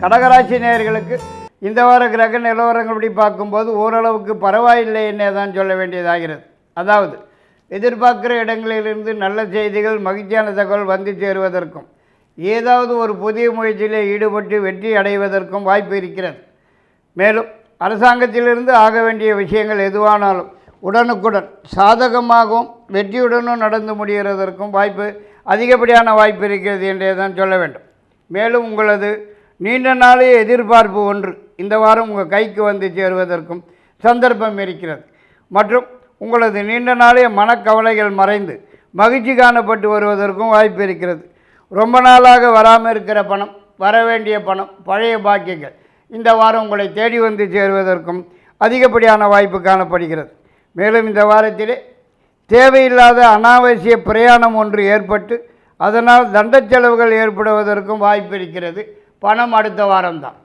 கடகராசி நேயர்களுக்கு இந்த வார கிரக நிலவரங்கள்படி பார்க்கும்போது ஓரளவுக்கு பரவாயில்லை என்னே தான் சொல்ல வேண்டியதாகிறது. அதாவது எதிர்பார்க்கிற இடங்களிலிருந்து நல்ல செய்திகள் மகிழ்ச்சியான தகவல் வந்து சேருவதற்கும் ஏதாவது ஒரு புதிய முயற்சியிலே ஈடுபட்டு வெற்றி அடைவதற்கும் வாய்ப்பு இருக்கிறது. மேலும் அரசாங்கத்திலிருந்து ஆக வேண்டிய விஷயங்கள் எதுவானாலும் உடனுக்குடன் சாதகமாகவும் வெற்றியுடனும் நடந்து முடிகிறதற்கும் வாய்ப்பு அதிகப்படியான வாய்ப்பு இருக்கிறது என்றே தான் சொல்ல வேண்டும். மேலும் உங்களது நீண்ட நாளே எதிர்பார்ப்பு ஒன்று. இந்த வாரம் உங்கள் கைக்கு வந்து சேருவதற்கும் சந்தர்ப்பம் இருக்கிறது. மற்றும் உங்களது நீண்ட நாளே மனக்கவலைகள் மறைந்து மகிழ்ச்சி காணப்பட்டு வருவதற்கும் வாய்ப்பு இருக்கிறது. ரொம்ப நாளாக வராமல் இருக்கிற பணம் வர வேண்டிய பணம் பழைய பாக்கியங்கள் இந்த வாரம் உங்களை தேடி வந்து சேருவதற்கும் அதிகப்படியான வாய்ப்பு காணப்படுகிறது. மேலும் இந்த வாரத்திலே தேவையில்லாத அனாவசிய பிரயாணம் ஒன்று ஏற்பட்டு அதனால் தண்ட செலவுகள் ஏற்படுவதற்கும் வாய்ப்பு இருக்கிறது. பணம் அடுத்த வாரம்தான்.